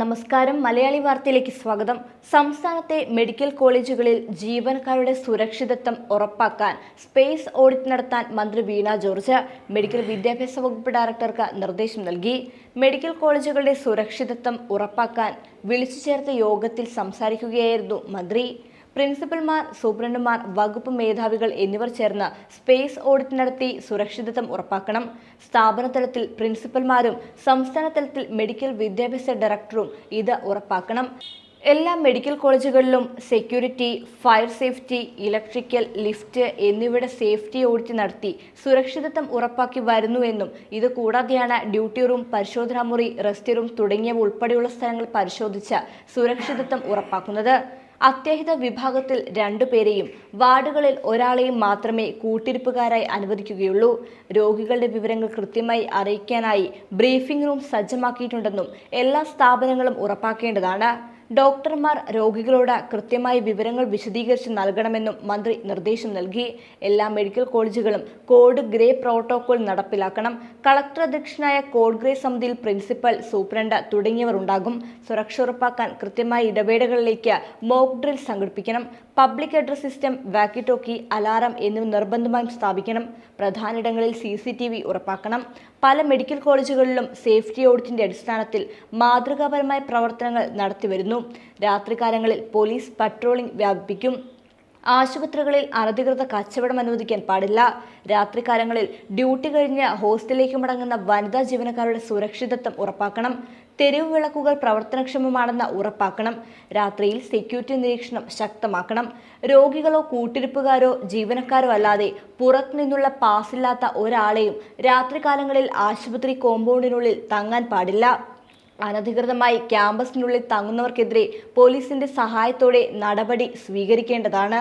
നമസ്കാരം. മലയാളി വാർത്തയിലേക്ക് സ്വാഗതം. സംസ്ഥാനത്തെ മെഡിക്കൽ കോളേജുകളിൽ ജീവനക്കാരുടെ സുരക്ഷിതത്വം ഉറപ്പാക്കാൻ സ്പേസ് ഓഡിറ്റ് നടത്താൻ മന്ത്രി വീണ ജോർജ് മെഡിക്കൽ വിദ്യാഭ്യാസ വകുപ്പ് ഡയറക്ടർക്ക് നിർദ്ദേശം നൽകി. മെഡിക്കൽ കോളേജുകളുടെ സുരക്ഷിതത്വം ഉറപ്പാക്കാൻ വിളിച്ചു ചേർത്ത യോഗത്തിൽ സംസാരിക്കുകയായിരുന്നു മന്ത്രി. പ്രിൻസിപ്പൽമാർ സൂപ്രണ്ടുമാർ വകുപ്പ് മേധാവികൾ എന്നിവർ ചേർന്ന് സ്പേസ് ഓഡിറ്റ് നടത്തി സുരക്ഷിതത്വം ഉറപ്പാക്കണം. സ്ഥാപനതലത്തിൽ പ്രിൻസിപ്പൽമാരും സംസ്ഥാന തലത്തിൽ മെഡിക്കൽ വിദ്യാഭ്യാസ ഡയറക്ടറും ഇത് ഉറപ്പാക്കണം. എല്ലാ മെഡിക്കൽ കോളേജുകളിലും security fire safety electrical lift എന്നിവയുടെ സേഫ്റ്റി ഓഡിറ്റ് നടത്തി സുരക്ഷിതത്വം ഉറപ്പാക്കി വരുന്നുവെന്നും ഇത് കൂടാതെയാണ് ഡ്യൂട്ടി റൂം പരിശോധനാ മുറി റെസ്റ്റ് റൂം തുടങ്ങിയവ ഉൾപ്പെടെയുള്ള സ്ഥലങ്ങൾ പരിശോധിച്ച് സുരക്ഷിതത്വം ഉറപ്പാക്കുന്നത്. അത്യാഹിത വിഭാഗത്തിൽ രണ്ടു പേരെയും വാർഡുകളിൽ ഒരാളെയും മാത്രമേ കൂട്ടിരിപ്പുകാരായി അനുവദിക്കുകയുള്ളൂ. രോഗികളുടെ വിവരങ്ങൾ കൃത്യമായി അറിയിക്കാനായി ബ്രീഫിംഗ് റൂം സജ്ജമാക്കിയിട്ടുണ്ടെന്നും എല്ലാ സ്ഥാപനങ്ങളും ഉറപ്പാക്കേണ്ടതാണ്. ഡോക്ടർമാർ രോഗികളോട് കൃത്യമായി വിവരങ്ങൾ വിശദീകരിച്ച് നൽകണമെന്നും മന്ത്രി നിർദ്ദേശം നൽകി. എല്ലാ മെഡിക്കൽ കോളേജുകളും കോഡ് ഗ്രേ പ്രോട്ടോകോൾ നടപ്പിലാക്കണം. കളക്ടർ അധ്യക്ഷനായ കോഡ് ഗ്രേ സമിതിയിൽ പ്രിൻസിപ്പൽ സൂപ്രണ്ട് തുടങ്ങിയവർ ഉണ്ടാകും. സുരക്ഷ ഉറപ്പാക്കാൻ കൃത്യമായ ഇടവേളകളിലേക്ക് mock drill സംഘടിപ്പിക്കണം. Public address system walkie talkie alarm എന്നിവ നിർബന്ധമായും സ്ഥാപിക്കണം. പ്രധാനയിടങ്ങളിൽ സി സി ടി വി ഉറപ്പാക്കണം. പല മെഡിക്കൽ കോളേജുകളിലും സേഫ്റ്റി ഓഡിറ്റിന്റെ അടിസ്ഥാനത്തിൽ മാതൃകാപരമായ പ്രവർത്തനങ്ങൾ നടത്തിവരുന്നു. രാത്രികാലങ്ങളിൽ പോലീസ് പട്രോളിംഗ് വ്യാപിപ്പിക്കും. ആശുപത്രികളിൽ അനധികൃത കച്ചവടം അനുവദിക്കാൻ പാടില്ല. രാത്രികാലങ്ങളിൽ ഡ്യൂട്ടി കഴിഞ്ഞ് ഹോസ്റ്റലിലേക്ക് മടങ്ങുന്ന വനിതാ ജീവനക്കാരുടെ സുരക്ഷിതത്വം ഉറപ്പാക്കണം. തെരുവ് വിളക്കുകൾ പ്രവർത്തനക്ഷമമാണെന്ന് ഉറപ്പാക്കണം. രാത്രിയിൽ സെക്യൂരിറ്റി നിരീക്ഷണം ശക്തമാക്കണം. രോഗികളോ കൂട്ടിരിപ്പുകാരോ ജീവനക്കാരോ അല്ലാതെ പുറത്തുനിന്നുള്ള പാസില്ലാത്ത ഒരാളെയും രാത്രികാലങ്ങളിൽ ആശുപത്രി കോമ്പൗണ്ടിനുള്ളിൽ തങ്ങാൻ പാടില്ല. അനധികൃതമായി ക്യാമ്പസിനുള്ളിൽ തങ്ങുന്നവർക്കെതിരെ പോലീസിന്റെ സഹായത്തോടെ നടപടി സ്വീകരിക്കേണ്ടതാണ്.